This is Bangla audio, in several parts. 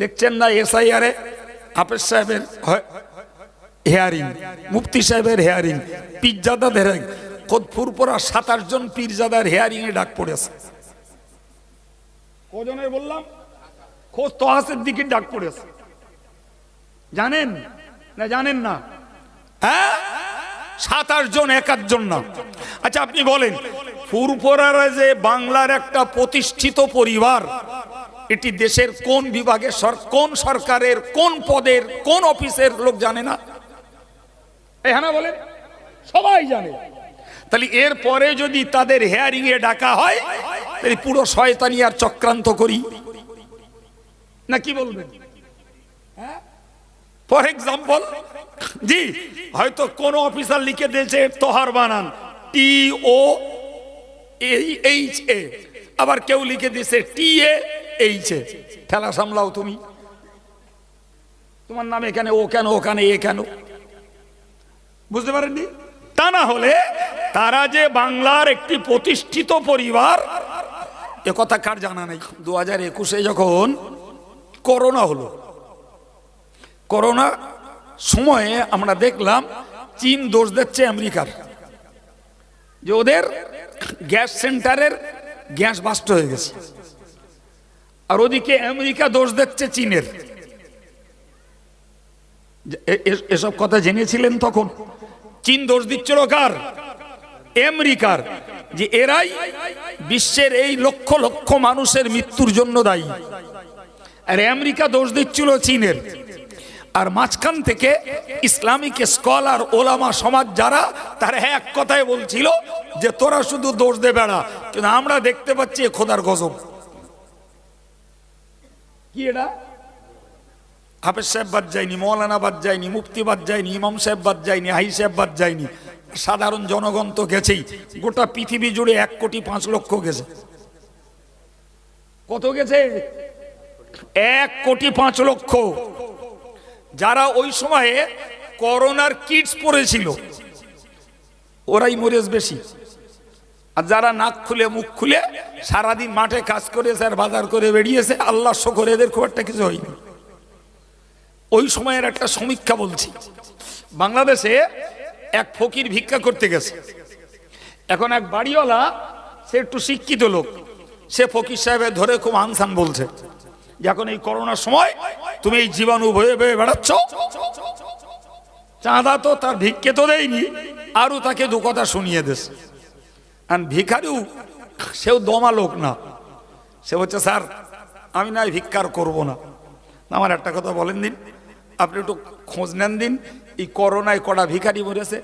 দেখছেন না এসআইআরে? হাফেজ সাহেবের হেয়ারিং, মুফতি সাহেবের হেয়ারিং পীরজাদাদের খোদ ফুরপুরা সাতাশ জন পীরজাদার হেয়ারিং এ ডাক পড়েছে। কজনের বললাম? খোঁজ তহাসের দিকে ডাক পড়েছে। জানেন না জানেন না? হ্যাঁ? সাত আট জন জন না। আচ্ছা আপনি বলেন, ফুরফুরারা যে বাংলার একটা প্রতিষ্ঠিত পরিবার এটি দেশের কোন বিভাগের সর- কোন সরকারের কোন পদের কোন অফিসের লোক জানে না। হ্যাঁ বলেন সবাই জানে। তাহলে এর পরে যদি তাদের হেয়ারিং এ ডাকা হয় তাহলে পুরো শয়তানি আর চক্রান্ত করি। না কি বলবেন? ফর এক্সাম্পল জি হয়তো কোন অফিসার লিখে দিয়েছে তোহার বানান টি ও এইচ এ আবার কেউ লিখে দিয়েছে টি এ এইচ এ ঠেলা সামলাও তুমি। তোমার নাম এখানে, ও কেন ওখানে এ কেন? বুঝতে পারেননি? তা না হলে তারা যে বাংলার একটি প্রতিষ্ঠিত পরিবার, এ কথা কার জানা নেই? দু হাজার একুশে যখন করোনা হলো, করোনা সময়ে আমরা দেখলাম চীন দোষ দিচ্ছে আমেরিকার। যে ওদের গ্যাস সেন্টারের গ্যাস বাস্ট হয়ে গেছে। আর ওদিকে আমেরিকা দোষ দিচ্ছে চীনের। এসব কথা জেনেছিলেন তখন। চীন দোষ দিচ্ছিল কার? আমেরিকার। যে এরাই বিশ্বের এই লক্ষ লক্ষ মানুষের মৃত্যুর জন্য দায়ী। আর আমেরিকা দোষ দিচ্ছিল চীনের। আর মাঝখান থেকে ইসলামিক স্কলার, ওলামা সমাজ যারা, তারা এক কথায় বলছিল যে তোরা শুধু দোষ দে বেড়া কিন্তু আমরা দেখতে পাচ্ছি খোদার গজব। কি এটা? হাফেজ সাহেব বাদ যায়নি মৌলানা বাদ যায়নি মুফতি বাদ যায়নি ইমাম সাহেব বাদ যায়নি হাই সাহেব বাদ যায়নি। সাধারণ জনগণ তো গেছেই গোটা পৃথিবী জুড়ে এক কোটি পাঁচ লক্ষ গেছে। কত গেছে? এক কোটি পাঁচ লক্ষ। যারা ওই সময়ে করোনার কিটস পরেছিল ওরাই মরেজ বেশি। আর যারা নাক খুলে, মুখ খুলে সারাদিন মাঠে কাজ করেছে আর বাজার করে বেরিয়েছে আল্লাহ শকর, এদের খুব একটা কিছু হয়নি। ওই সময়ের একটা সমীক্ষা বলছি। বাংলাদেশে এক ফকির ভিক্ষা করতে গেছে। এখন এক বাড়িওয়ালা, সে একটু শিক্ষিত লোক। সে ফকির সাহেবের ধরে খুব আনসান বলছে এখন এই করোনার সময় তুমি এই জীবাণু বয়ে বয়ে বেড়াচ্ছ। চাঁদা তো তার ভিক্ষে তো দেয়নি, আরও তাকে দু কথা শুনিয়ে দেশ। আর ভিখারিও, সেও দমা লোক না। সে হচ্ছে স্যার, আমি না ভিক্ষার করব না। আমার একটা কথা বলেন দিন, আপনি একটু খোঁজ নেন দিন, এই করোনায় কটা ভিখারি মরেছে।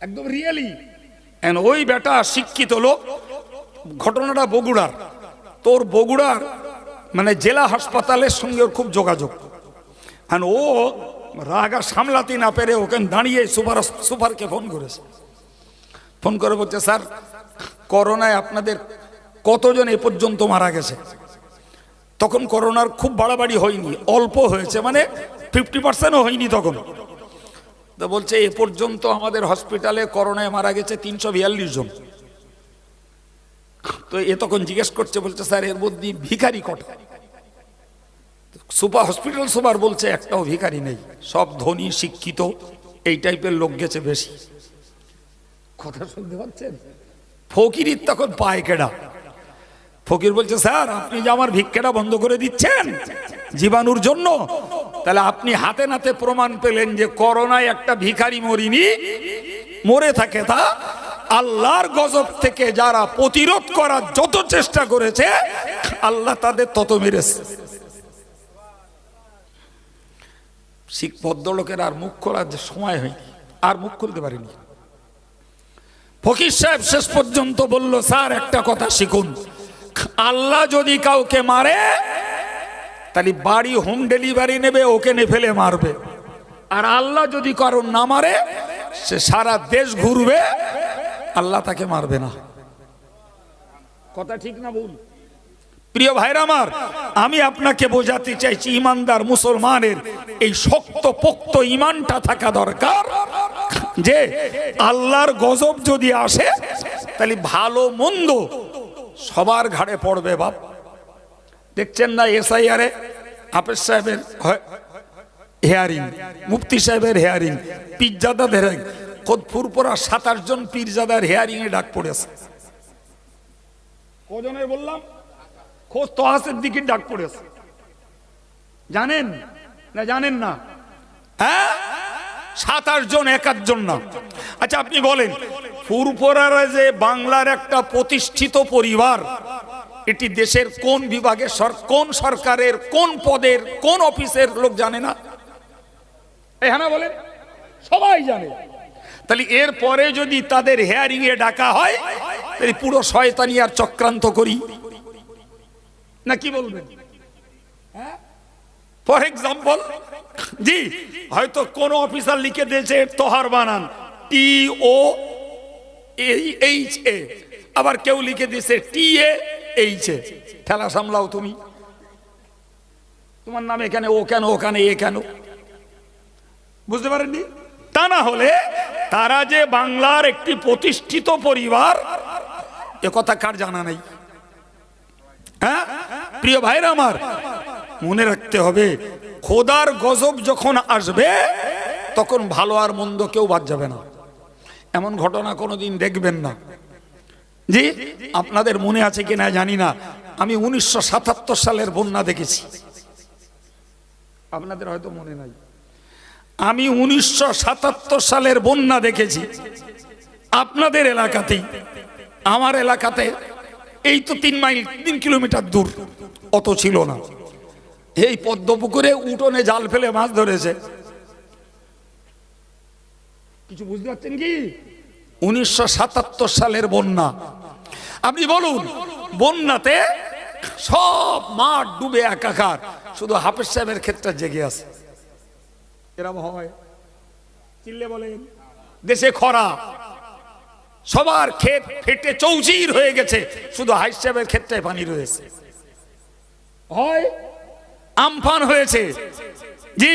একদম রিয়েলি। ওই বেটা শিক্ষিত লোক, ঘটনাটা বগুড়ার। তোর বগুড়ার মানে জেলা হাসপাতালের সঙ্গে খুব যোগাযোগ। ও রাগা সামলাতে না পেরে ওখানে দাঁড়িয়ে সুপার সুপারকে ফোন করেছে। ফোন করে বলছে, স্যার, করোনায় আপনাদের কতজন এ পর্যন্ত মারা গেছে? তখন করোনার খুব বাড়াবাড়ি হয়নি, অল্প হয়েছে মানে ফিফটি পার্সেন্টও হয়নি তখন। তো বলছে, এ পর্যন্ত আমাদের হসপিটালে করোনায় মারা গেছে তিনশো বিয়াল্লিশ জন। তো এ তখন জিজ্ঞেস করছে, বলছে, স্যার, এর মধ্যে ভিখারি কটা? সুপার হসপিটাল সুপার বলছে একটাও ভিখারি নেই। সব ধনী, শিক্ষিত, এই টাইপের লোক গেছে বেশি। কথা শুনতে পাচ্ছেন? ফকিরির তখন পায় কেডা? ফকির বলছে, স্যার, আপনি যে আমার ভিক্ষাটা বন্ধ করে দিচ্ছেন জীবাণুর জন্য, তাহলে আপনি হাতে নাতে প্রমাণ পেলেন যে করোনায় একটা ভিখারি মরিনি, মরে থাকে তা আল্লাহর গজব থেকে যারা প্রতিরোধ করার যত চেষ্টা করেছে, আল্লাহ তাদের তত মেরেছে। শিখ ভদ্রলোকের আর মুখ খোলার সময় হয়নি, আর মুখ খুলতে পারেনি। ফকির সাহেব শেষ পর্যন্ত বলল, স্যার, একটা কথা শিখুন। আল্লাহ যদি কাউকে মারে, তাহলে বাড়ি হোম ডেলিভারি নেবে, ওকে নে ফেলে মারবে। আর আল্লাহ যদি কারণ না মারে, সে সারা দেশ ঘুরবে, আল্লাহ তাকে মারবে না। কথা ঠিক না বল প্রিয় ভাইরা আমার, আমি আপনাকে বোঝাতে চাইছি, ইমানদার মুসলমানের এই শক্ত পোক্ত ইমানটা থাকা দরকার। যে আল্লাহর গজব যদি আসে, তাহলে ভালো মন্দ সবার ঘাড়ে পড়বে বাপ। দেখছেন না এসআইআরে? হাফেজ সাহেবের হেয়ারিং, মুফতি সাহেবের হেয়ারিং, পীরজাদাদের খোদ ফুরপুরা সাতাশ জন পীরজাদার হেয়ারিং এ ডাক পড়েছে। কজনের বললাম? খোঁজ তহাসের দিকে ডাক পড়েছে। জানেন না জানেন না? হ্যাঁ? সাত আট জন এক জন না। আচ্ছা আপনি বলেন ফুরপুরারা যে বাংলার একটা প্রতিষ্ঠিত পরিবার এটি দেশের কোন বিভাগের সর- কোন সরকারের কোন পদের কোন অফিসের লোক জানে না? হ্যাঁ না বলেন সবাই জানে। তাহলে এর পরে যদি তাদের হেয়ারিং এ ডাকা হয় তাহলে পুরো শয়তানি আর চক্রান্ত করি। না কি বলবেন? ফর এক্সাম্পল জি, হয়তো কোন অফিসার লিখে দিয়েছে, তোহার বানান টি ও এইচ এ আবার কেউ লিখে দিয়েছে টি এ এইচ এ ঠেলা সামলাও তুমি। তোমার নাম এখানে ও কেন ওখানে, এ কেন? বুঝতে পারেননি? তা না হলে তারা যে বাংলার একটি প্রতিষ্ঠিত পরিবার, এ কথা কার জানা নেই? হ্যাঁ? প্রিয় ভাইরা আমার, মনে রাখতে হবে, খোদার গজব যখন আসবে, তখন ভালো আর মন্দ কেউ বাদ যাবে না। এমন ঘটনা কোনোদিন দেখবেন না। জি, আপনাদের মনে আছে কি না জানি না। আমি উনিশশো সাতাত্তর সালের বন্যা দেখেছি। আপনাদের হয়তো মনে নাই। আমি উনিশশো সাতাত্তর সালের বন্যা দেখেছি। আপনাদের এলাকাতেই, আমার এলাকাতে এই তো তিন মাইল তিন কিলোমিটার দূর। অত ছিল না। এই পদ্মপুকুরে উঠোনে জাল ফেলে মাছ ধরেছে। কিছু বুঝতে পারছেন কি? উনিশশো সাতাত্তর সালের বন্যা। আপনি বলুন বন্যাতে সব মাঠ ডুবে একাকার। শুধু হাফেজ সাহেবের ক্ষেত্রে জেগে আছে। এরম হয়। চিল্লে বলেন। দেশে খরা। সবার ক্ষেত ফেটে চৌচির হয়ে গেছে। শুধু হাইস সাহেবের ক্ষেত্রে পানি রয়েছে। হয় আমফান হয়েছে। জি,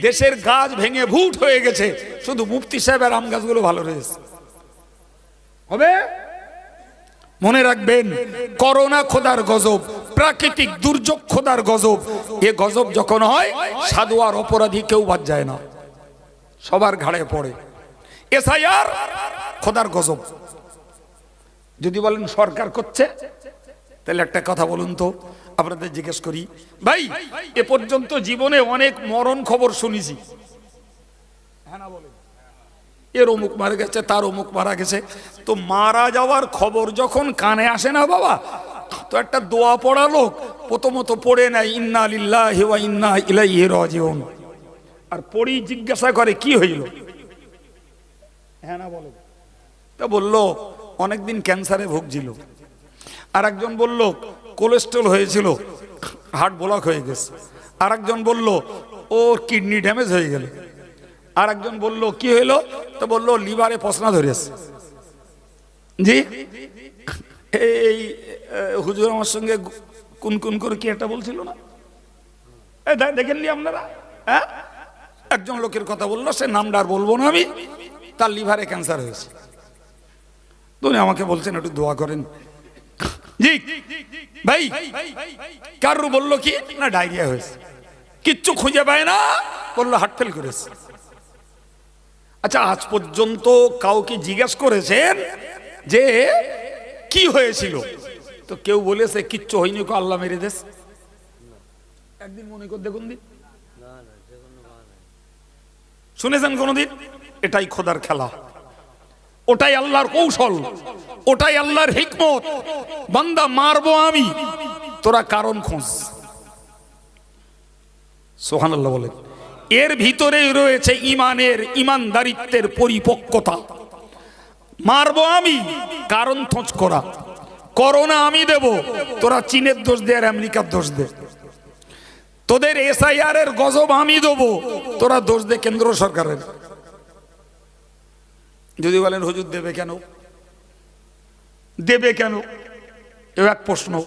দেশের গাছ ভেঙে ভুট হয়ে গেছে। শুধু মুফতি সাহেবের আম গাছগুলো ভালো রয়েছে। হবে? মনে রাখবেন, করোনা খোদার গজব, প্রাকৃতিক দুর্যোগ খোদার গজব, এ গজব যখন হয়, সাধু আর অপরাধী কেউ বাদ যায় না। সবার ঘাড়ে পড়ে। এসআইআর খোদার গজব। যদি বলেন সরকার করছে তাহলে একটা কথা বলুন তো আপনাদের জিজ্ঞেস করি। ভাই এ পর্যন্ত জীবনে অনেক মরণ খবর শুনেছি। হ্যাঁ এর অমুক মারা গেছে তার অমুক মারা গেছে। তো মারা যাওয়ার খবর যখন কানে আসে না বাবা তো একটা দোয়া পড়া লোক প্রথমত পড়ে নেয় ইন্না লিল্লাহ ইন্না রাজিউন। আর পড়ি জিজ্ঞাসা করে কি হইল? হ্যাঁ না বলো তা বলল, অনেকদিন ক্যান্সারে ভুগছিল। আর একজন বলল কোলেস্ট্রল হয়েছিল হার্ট ব্লক হয়ে গেছে। আর একজন বলল, ওর কিডনি ড্যামেজ হয়ে গেল। আর একজন বলল, কি হইল? তো বলল লিভারে পসনা ধরেছে। জি? এই হুজুর আমার সঙ্গে কোন কোন করে কি একটা বলছিল না? দেখেননি আপনারা হ্যাঁ? একজন লোকের কথা বলল, সে নামটা আর বলব না আমি, তার লিভারে ক্যান্সার হয়েছে। তুমি আমাকে বলছেন, একটু দোয়া করেন। জি, ভাই কারু বলল কি, না, ডায়রিয়া হয়েছে। কিচ্ছু খুঁজে পায় না, বলল, হার্ট ফেল করেছে। আচ্ছা আজ পর্যন্ত কাউকে জিজ্ঞেস করেছেন যে, কি হয়েছিল? তো কেউ বলেছে, কিচ্ছু হয়নি কো আল্লাহ মেরে দেশ। একদিন মনে কর, দেখুন দিন। শুনেছেন কোনদিন? এটাই খোদার খেলা। ওটাই আল্লাহর কৌশল, ওটাই আল্লাহর হিকমত। বান্দা মারবো আমি, তোরা কারণ খোঁজ। সোহান আল্লাহ বলেন, এর ভিতরেই রয়েছে ইমানের ইমানদারিত্বের পরিপক্কতা। মারবো আমি, কারণ থোঁচ করা। করোনা আমি দেব, তোরা চীনের দোষ দে আর আমেরিকার দোষ দে। তোদের এসআইআর এর গজব আমি দেবো, তোরা দোষ দে কেন্দ্র সরকারের। যদি বলেন, হুজুর দেবে কেন? দেবে কেন? এও এক প্রশ্ন।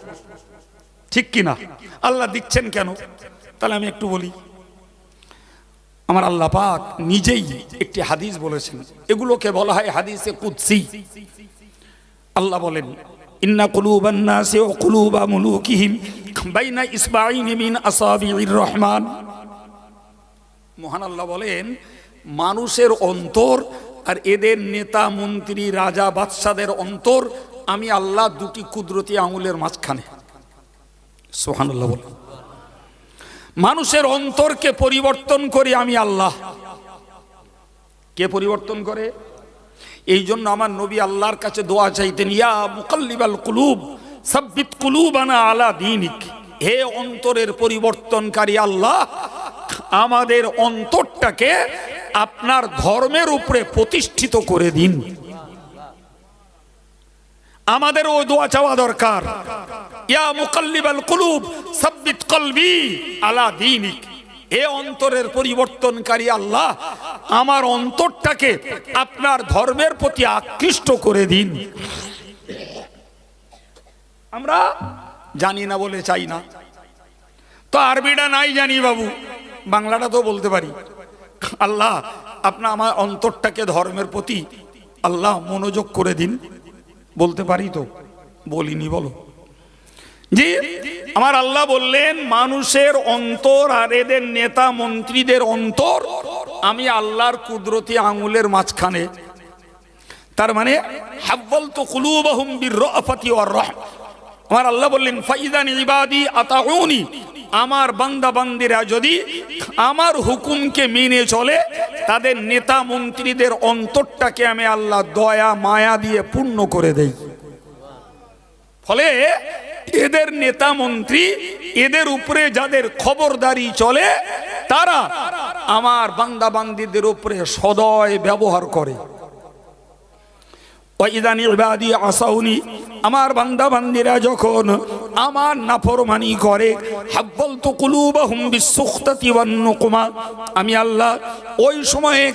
ঠিক কি না? আল্লাহ দিচ্ছেন কেন? তাহলে আমি একটু বলি। আমার আল্লাহ পাক নিজেই একটি হাদিস বলেছেন। এগুলোকে বলা হয় হাদিসে কুৎসি আল্লাহ বলেন, ইন্না কুলুবান নাসি ওয়া কুলুবা মুলুকিহিম বাইনা ইসবাইনি মিন আসাবির রহমান। মহান আল্লাহ বলেন, মানুষের অন্তর আর এদের নেতা, মন্ত্রী, রাজা, বাদশাদের অন্তর আমি আল্লাহ দুটি কুদরতি আঙুলের মাঝখানে। সোহানুল্লাহ বলেন মানুষের অন্তরকে পরিবর্তন করি আমি আল্লাহ। কে পরিবর্তন করে? এই জন্য আমার নবী আল্লাহর কাছে দোয়া চাইতেন, ইয়া মুকাল্লিবাল কুলুব, সাব্বিত কুলুবানা আলা দিনিক। হে অন্তরের পরিবর্তনকারী আল্লাহ, আমাদের অন্তরটাকে আপনার ধর্মের উপরে প্রতিষ্ঠিত করে দিন। আমাদের ওই দোয়া চাওয়া দরকার। ইয়া মুকাল্লিবাল কুলুব, সাব্বিত কলবি আলা এ অন্তরের পরিবর্তনকারী আল্লাহ, আমার অন্তরটাকে আপনার ধর্মের প্রতি আকৃষ্ট করে দিন। আমরা জানি না বলে চাই না। তো আরবিটা নাই জানি বাবু, বাংলাটা তো বলতে পারি। আল্লাহ আপনার আমার অন্তরটাকে ধর্মের প্রতি আল্লাহ মনোযোগ করে দিন। বলতে পারি তো? বলিনি, বলো। জি আমার আল্লাহ বললেন, মানুষের অন্তর আর এদের নেতা মন্ত্রীদের অন্তর আমি আল্লাহর কুদরতি আঙুলের মাঝখানে। তার মানে হাব্বাল তো কুলুবাহুম রহম। আমার আল্লাহ বললেন ফাইদান ইবাদি আতাউনি আমার বান্দা বান্দিরা যদি আমার হুকুমকে মেনে চলে, তাদের নেতা মন্ত্রীদের অন্তরটাকে আমি আল্লাহ দয়া, মায়া দিয়ে পূর্ণ করে দেই। ফলে এদের নেতা মন্ত্রী, এদের উপরে যাদের খবরদারি চলে, তারা আমার বান্দা বান্দিদের উপরে সদয় ব্যবহার করে। ওয়াইদানি ইবাদি আসাউনি, আমার বান্দা বান্দিরা যখন আমার নাফরমানি করে হাব্বাল তো কুলুবাহুম বিসুখতাতি ওয়ান নুকমা আমি আল্লাহ ওই সময়ে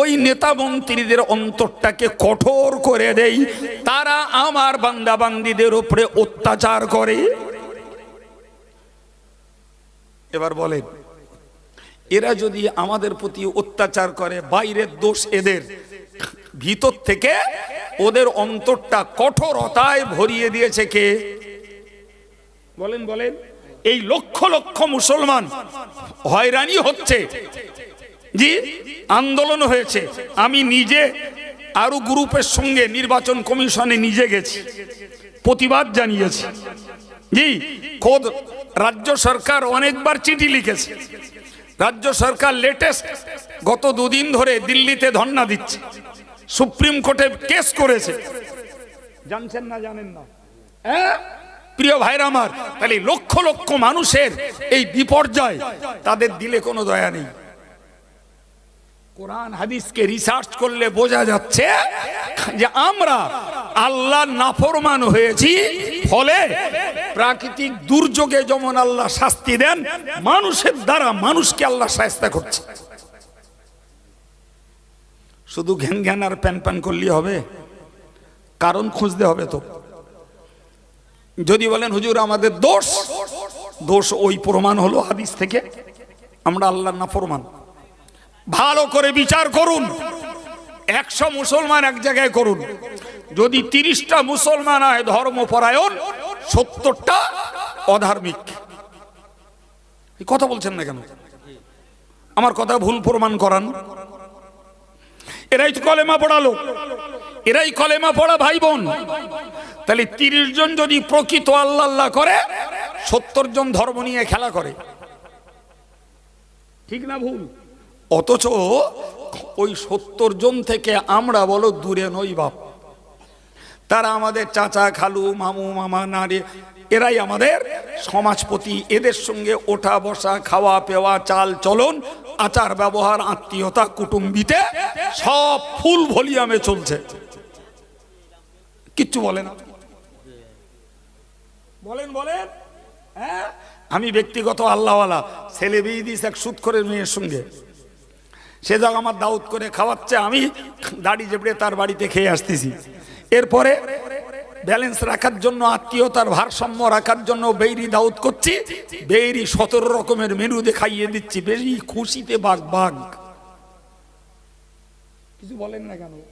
ওই নেতা মন্ত্রীদের অন্তরটাকে কঠোর করে দেই, তারা আমার বান্দা বান্দিদের উপরে অত্যাচার করে। এবার বলেন, এরা যদি আমাদের প্রতি অত্যাচার করে, বাইরের দোষ এদের? ভিতর থেকে ওদের অন্তরটা কঠোরতায় ভরিয়ে দিয়েছে কে? বলেন বলেন। এই লক্ষ লক্ষ মুসলমান হয়রানি হচ্ছে। জি, আন্দোলন হয়েছে। আমি নিজে আরও গ্রুপের সঙ্গে নির্বাচন কমিশনে নিজে গেছি। প্রতিবাদ জানিয়েছি। জি, খোদ রাজ্য সরকার অনেকবার চিঠি লিখেছে। রাজ্য সরকার লেটেস্ট গত দুদিন ধরে দিল্লিতে ধর্ণা দিচ্ছে। সুপ্রিম কোর্টে কেস করেছে। জানছেন না জানেন না। হ্যাঁ? প্রিয় ভাইরা আমার তাহলে লক্ষ লক্ষ মানুষের এই বিপর্যয় তাদের দিলে কোনো দয়া নেই। কোরআন হাদিসকে রিসার্চ করলে বোঝা যাচ্ছে যে আমরা আল্লাহ নাফরমান হয়েছি ফলে প্রাকৃতিক দুর্যোগে যেমন আল্লাহ শাস্তি দেন মানুষের দ্বারা মানুষকে আল্লাহ শাস্তা করছে। শুধু ঘ্যান ঘ্যান আর প্যান প্যান করলেই হবে? কারণ খুঁজতে হবে তো। যদি বলেন, হুজুর, আমাদের দোষ। দোষ ওই প্রমাণ হলো হাদিস থেকে। আমরা আল্লাহ না প্রমাণ। ভালো করে বিচার করুন। একশো মুসলমান এক জায়গায় করুন। যদি তিরিশটা মুসলমান হয়, ধর্মপরায়ণ, সত্তরটা অধার্মিক। কথা বলছেন না কেন? আমার কথা ভুল প্রমাণ করান। এরাই তো কলেমা পড়ালো। এরাই কলেমা পড়া ভাই বোন তাহলে তিরিশ জন যদি প্রকৃত আল্লাহ আল্লাহ করে, সত্তর জন ধর্ম নিয়ে খেলা করে। ঠিক না ভুল? অথচ ওই সত্তর জন থেকে আমরা বলো দূরে নই বাপ। তারা আমাদের চাচা, খালু, মামু, মামা নারে এরাই আমাদের সমাজপতি। এদের সঙ্গে ওঠা, বসা, খাওয়া, পেওয়া, চাল, চলন, আচার, ব্যবহার, আত্মীয়তা, কুটুম্বিতে সব ফুল ভলিয়ামে চলছে। কিচ্ছু বলে না। বলেন বলেন। হ্যাঁ? আমি ব্যক্তিগত আল্লাহওয়ালা, ছেলে বিয়ে দিস এক করে মেয়ের সঙ্গে। সে যাক আমার দাউদ করে খাওয়াচ্ছে, আমি দাড়ি জেপড়ে তার বাড়িতে খেয়ে আসতেছি। এরপরে ব্যালেন্স রাখার জন্য, আত্মীয়তার ভারসাম্য রাখার জন্য বেইরি দাউদ করছি। বেইরি সতেরো রকমের মেনু দেখাইয়ে দিচ্ছি। বেরি খুশিতে বাঘ বাঘ। কিছু বলেন না কেন?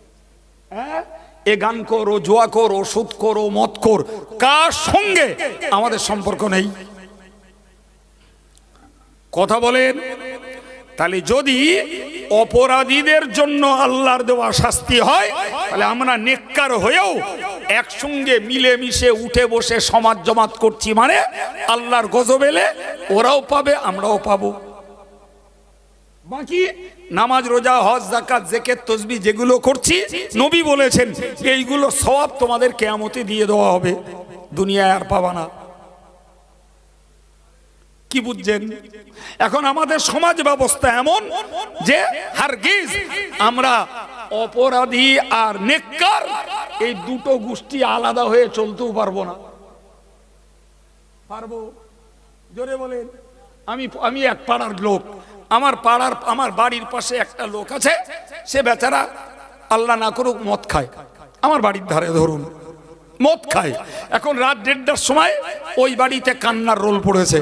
হ্যাঁ? এ গান কর, ও জোয়া কর, ও সুদ কর, ও মত কর। কার সঙ্গে আমাদের সম্পর্ক নেই? কথা বলেন। তাহলে যদি অপরাধীদের জন্য আল্লাহর দেওয়া শাস্তি হয়, তাহলে আমরা নেককার হয়েও একসঙ্গে মিলেমিশে উঠে বসে সমাজ জমাত করছি মানে আল্লাহর গজব এলে ওরাও পাবে, আমরাও পাবো। বাকি নামাজ, রোজা, হজ জাকাত জেকের তসবি যেগুলো করছি, নবী বলেছেন, এইগুলো সব তোমাদের কেয়ামতে দিয়ে দেওয়া হবে। দুনিয়ায় আর পাবা না। কি বুঝছেন? এখন আমাদের সমাজ ব্যবস্থা এমন যে হারগিজ, আমরা অপরাধী আর নেককার, এই দুটো গোষ্ঠী আলাদা হয়ে চলতেও পারব না। পারব? জোরে বলেন। আমি আমি এক পাড়ার লোক। আমার পাড়ার, আমার বাড়ির পাশে একটা লোক আছে, সে বেচারা আল্লাহ না করুক মদ খায়। আমার বাড়ির ধারে ধরুন, মদ খায়। এখন রাত দেড়টার সময় ওই বাড়িতে কান্নার রোল পড়েছে।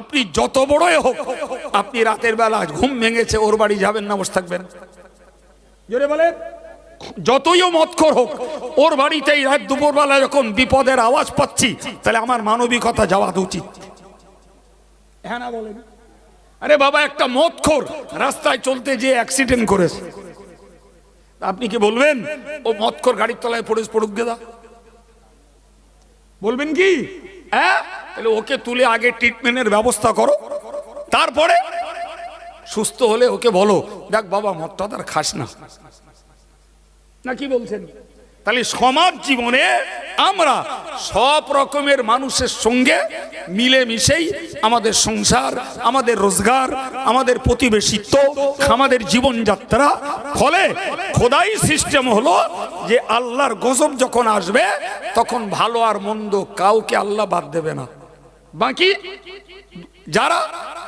আপনি যত বড়ই হোক, আপনি রাতের বেলা ঘুম ভেঙেছে, ওর বাড়ি যাবেন না, বসে থাকবেন। জোরে বলেন যতই ও মৎখর হোক, ওর বাড়িতেই রাত দুপুরবেলা যখন বিপদের আওয়াজ পাচ্ছি, তাহলে আমার মানবিকতা যাওয়া উচিত। হ্যাঁ না বলেন। আরে বাবা, একটা মদখোর রাস্তায় চলতে যে অ্যাক্সিডেন্ট করেছে। আপনি কি বলবেন? ও মদখোর গাড়ির তলায় পড়ে পড়ুক গেদা। বলবেন কি? হ্যাঁ? তাহলে ওকে তুলে আগে ট্রিটমেন্টের ব্যবস্থা করো। তারপরে সুস্থ হলে ওকে বলো, দেখ বাবা, মদটা তার খাস না। না কি বলছেন? তাহলে সমাজ জীবনে আমরা সব রকমের মানুষের সঙ্গে মিলেমিশেই আমাদের সংসার, আমাদের রোজগার, আমাদের প্রতিবেশিত্ব, আমাদের জীবনযাত্রা। ফলে খোদাই সিস্টেম হলো যে আল্লাহর গজব যখন আসবে, তখন ভালো আর মন্দ কাউকে আল্লাহ বাদ দেবে না। বাকি যারা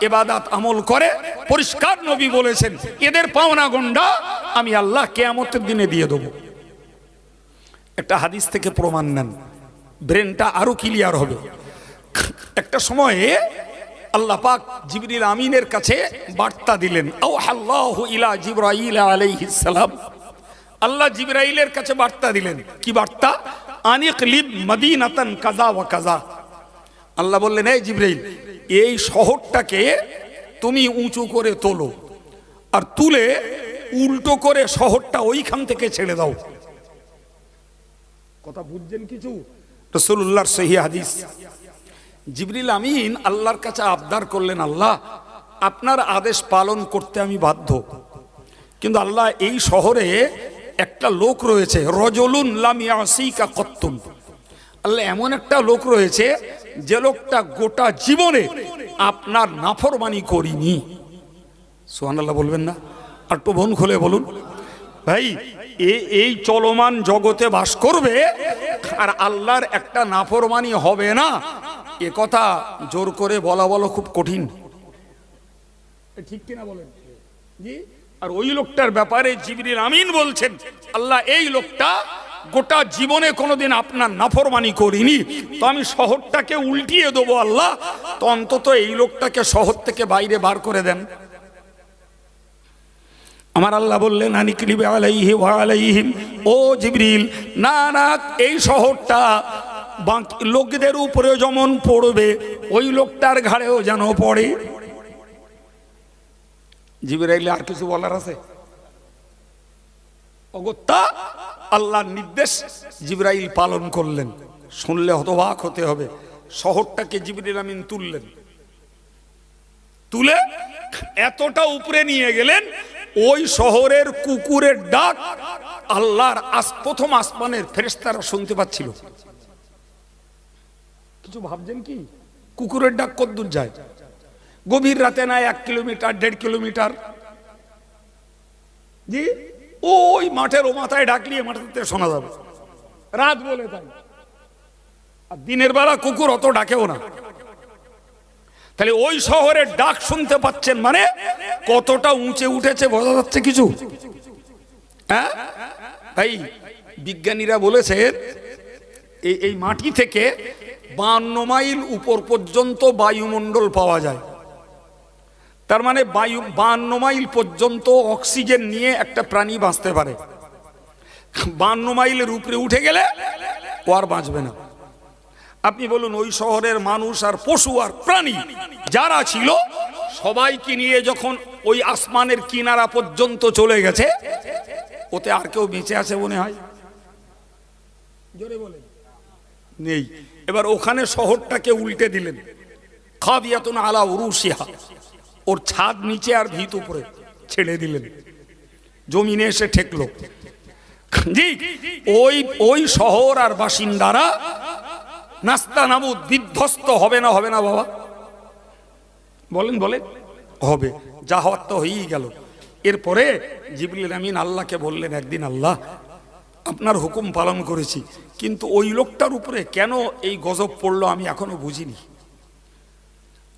এবাদাত আমল করে, পরিষ্কার নবী বলেছেন, এদের পাওনা গন্ডা আমি আল্লাহ কেয়ামতের দিনে দিয়ে দেবো। একটা হাদিস থেকে প্রমাণ নেন। ব্রেনটা আরও ক্লিয়ার হবে। একটা সময়ে আল্লাহ পাক জিবরিল আমিনের কাছে বার্তা দিলেন ইলা জিব্রাইল আলাইহিস সালাম। আল্লাহ জিব্রাইলের কাছে বার্তা দিলেন। কি বার্তা? আনিক লিব মদিনাতান কাজা ওয়া কাজা আল্লাহ বললেন, এই জিব্রাইল, এই শহরটাকে তুমি উঁচু করে তোলো আর তুলে উল্টো করে শহরটা ওইখান থেকে ছেড়ে দাও। কথা বুঝছেন কিছু? রসুল্লাহর সহি হাদিস। জিবরিল আমিন আল্লাহর কাছে আবদার করলেন, আল্লাহ, আপনার আদেশ পালন করতে আমি বাধ্য। কিন্তু আল্লাহ এই শহরে একটা লোক রয়েছে, রজলুন লামিয়াসিকা কত্তুন আল্লাহ এমন একটা লোক রয়েছে, যে লোকটা গোটা জীবনে আপনার নাফরমানি করিনি। সোহান আল্লাহ বলবেন না? আর একটু বোন খুলে বলুন। ভাই এই চলমান জগতে বাস করবে আর আল্লাহর একটা নাফরমানি হবে না। এ কথা জোর করে বলা বলো খুব কঠিন। ঠিক কিনা বলেন? জি? আর ওই লোকটার ব্যাপারে জিবরিল আমিন বলছেন, আল্লাহ এই লোকটা গোটা জীবনে কোনোদিন আপনার নাফরমানি করিনি। তো আমি শহরটাকে উল্টিয়ে দেবো আল্লাহ। তো অন্তত এই লোকটাকে শহর থেকে বাইরে বার করে দেন। আমার আল্লাহ বললেন, আনিকলিবে আলাইহি ওয়া আলাইহিম। ও জিবরিল, না না, এই শহরটা বাকি, লোকদের উপরে যেমন পড়বে, ওই লোকটার ঘাড়েও যেন পড়ে। জিবরাইলে, আর কিছু বলার আছে? অগত্যা, আল্লাহর নির্দেশ জিবরাইল পালন করলেন। শুনলে হতবাক হতে হবে। শহরটাকে জিবরিল আমিন তুললেন। তুলে এতটা উপরে নিয়ে গেলেন ওই শহরের কুকুরের ডাক আল্লাহর আস, প্রথম আসমানের ফেরেশতারা শুনতে পাচ্ছিল। কিছু ভাবছেন কি? কুকুরের ডাক কদ্দূর যায়? গভীর রাতে না এক কিলোমিটার, দেড় কিলোমিটার? জি? ওই মাঠের ও মাথায় ডাকলিয়ে মাঠেতে শোনা যাবে। রাত বলে তাই। আর দিনের বেলা কুকুর অত ডাকেও না। তাহলে ওই শহরের ডাক শুনতে পাচ্ছেন মানে কতটা উঁচে উঠেছে বোঝা যাচ্ছে কিছু? হ্যাঁ? ভাই, বিজ্ঞানীরা বলেছে এই এই মাটি থেকে বান্ন মাইল উপর পর্যন্ত বায়ুমণ্ডল পাওয়া যায়। তার মানে বায়ু, বান্ন মাইল পর্যন্ত অক্সিজেন নিয়ে একটা প্রাণী বাঁচতে পারে। বান্ন মাইলের উপরে উঠে গেলে ও আর বাঁচবে না। আপনি বলুন, ওই শহরের মানুষ আর পশু আর প্রাণী যারা ছিল, সবাইকে নিয়ে যখন ওই আসমানের কিনারা পর্যন্ত চলে গেছে, ওতে আর কেউ বেঁচে আছে মনে হয়? নেই। এবার ওখানে শহরটাকে উল্টে দিলেন। খাবিয়াতুন আলা উরুসিহা ওর ছাদ নিচে আর ভিত উপরে ছেড়ে দিলেন। জমিনে এসে ঠেকলো। জি, ওই ওই শহর আর বাসিন্দারা নাস্তা নাবুদ বিধ্বস্ত হবে না হবে না বাবা। বলেন বলেন। হবে, যা হওয়ার তো হয়েই গেল। এরপরে জিবরিল আমিন আল্লাহকে বললেন, একদিন আল্লাহ, আপনার হুকুম পালন করেছি, কিন্তু ওই লোকটার উপরে কেন এই গজব পড়ল আমি এখনও বুঝিনি।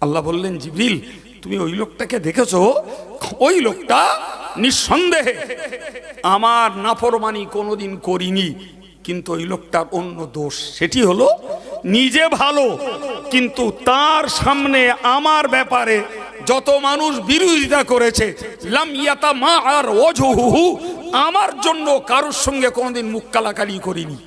আল্লাহ বললেন, জিবরিল, তুমি ওই লোকটাকে দেখেছ? ওই লোকটা নিঃসন্দেহে আমার নাফরমানি কোনোদিন করিনি। কিন্তু ওই লোকটার অন্য দোষ, সেটি হলো নিজে ভালো, কিন্তু তার সামনে আমার ব্যাপারে যত মানুষ বিরোধিতা করেছে লামিয়াতা মা আর ওজহুহু, আমার জন্য কারোর সঙ্গে কোনোদিন মুখ কালাকালি করিনি।